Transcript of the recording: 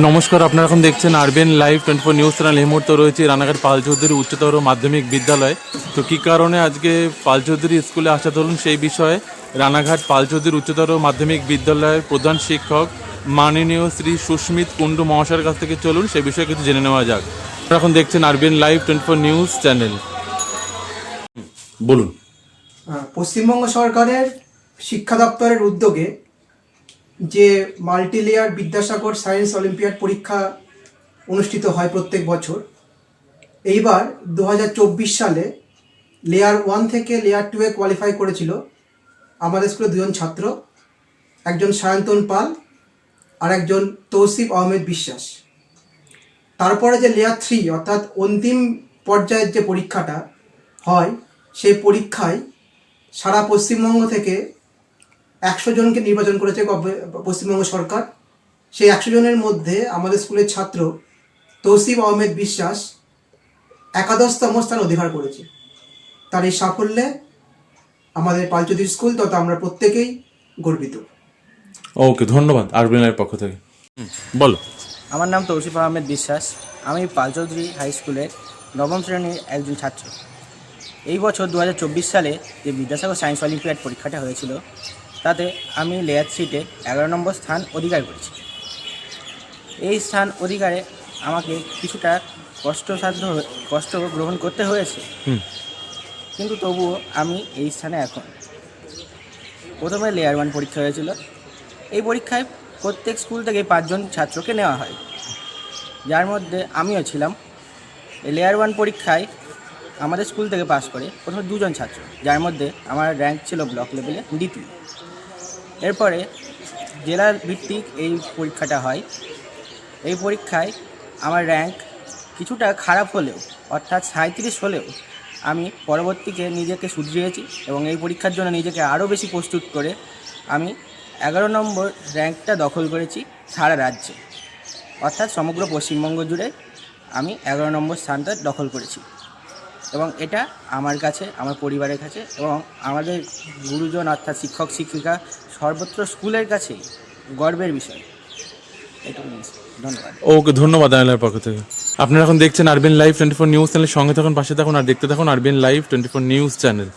নমস্কার আপনারা এখন দেখছেন RBN live twenty four news channel. এই মুহূর্তে রয়েছে রানাঘাট পাল চৌধুরী উচ্চতর মাধ্যমিক বিদ্যালয়। তো কী কারণে আজকে পাল চৌধুরী স্কুলে আসা ধরুন সেই বিষয়ে রানাঘাট পাল চৌধুরী উচ্চতর মাধ্যমিক বিদ্যালয়ের প্রধান শিক্ষক মাননীয় শ্রী সুস্মিত কুণ্ডু মহাশয়ের কাছ থেকে চলুন সেই বিষয়ে কিছু জেনে নেওয়া যাক। আপনারা এখন দেখছেন RBN live twenty four news channel. বলুন। পশ্চিমবঙ্গ সরকারের শিক্ষা দপ্তরের উদ্যোগে যে মাল্টিলেয়ার বিদ্যাসাগর সায়েন্স অলিম্পিয়াড পরীক্ষা অনুষ্ঠিত হয় প্রত্যেক বছর। এইবার দু হাজার চব্বিশ সালে লেয়ার ওয়ান থেকে লেয়ার টুয়ে কোয়ালিফাই করেছিল আমাদের স্কুলে দুজন ছাত্র, একজন সায়ন্তন পাল আর একজন তৌসিফ আহমেদ বিশ্বাস। তারপরে যে লেয়ার থ্রি অর্থাৎ অন্তিম পর্যায়ের যে পরীক্ষাটা হয়, সেই পরীক্ষায় সারা পশ্চিমবঙ্গ থেকে একশো জনকে নির্বাচন করেছে পশ্চিমবঙ্গ সরকার। সেই একশো জনের মধ্যে আমাদের স্কুলের ছাত্র তৌসিফ আহমেদ বিশ্বাস একাদশতম স্থান অধিকার করেছে। তার এই সাফল্যে আমাদের পালচৌধুরী স্কুল তথা আমরা প্রত্যেকেই গর্বিত। ওকে ধন্যবাদ আরবিএন লাইভ পক্ষ থেকে। হুম, বলো। আমার নাম তৌসিফ আহমেদ বিশ্বাস। আমি পালচৌধুরী হাই স্কুলের নবম শ্রেণির একজন ছাত্র। এই বছর দু হাজার চব্বিশ সালে যে বিদ্যাসাগর সায়েন্স অলিম্পিয়াড পরীক্ষাটা হয়েছিল তাতে আমি লেয়ার সিটে এগারো নম্বর স্থান অধিকার করেছি। এই স্থান অধিকারে আমাকে কিছুটা কষ্টসাধ্য কষ্ট গ্রহণ করতে হয়েছে। কিন্তু তবুও আমি এই স্থানে এখন। প্রথমে লেয়ার ওয়ান পরীক্ষা হয়েছিল। এই পরীক্ষায় প্রত্যেক স্কুল থেকে পাঁচজন ছাত্রকে নেওয়া হয়। যার মধ্যে আমিও ছিলাম। এই লেয়ার ওয়ান পরীক্ষায় আমাদের স্কুল থেকে পাশ করে প্রথমে দুজন ছাত্র যার মধ্যে আমার র্যাঙ্ক ছিল ব্লক লেভেলে দ্বিতীয়। এরপরে জেলা ভিত্তিক এই পরীক্ষাটা হয়। এই পরীক্ষায় আমার র্যাঙ্ক কিছুটা খারাপ হলেও, অর্থাৎ সাঁত্রিশ হলেও, আমি পরবর্তীকে নিজেকে শুধরিয়েছি এবং এই পরীক্ষার জন্য নিজেকে আরও বেশি প্রস্তুত করে আমি এগারো নম্বর র্যাঙ্কটা দখল করেছি সারা রাজ্যে। অর্থাৎ সমগ্র পশ্চিমবঙ্গ জুড়ে আমি এগারো নম্বর স্থানটা দখল করেছি। এবং এটা আমার কাছে, আমার পরিবারের কাছে এবং আমাদের গুরুজন অর্থাৎ শিক্ষক, শিক্ষিকা সর্বত্র স্কুলের কাছে গর্বের বিষয়। ধন্যবাদ। ওকে, ধন্যবাদ আয়লার পক্ষ থেকে। আপনারা এখন দেখছেন RBN live twenty four news চ্যানেলের সঙ্গে থাকুন, পাশে থাকুন আর দেখতে থাকুন RBN live twenty four news channel.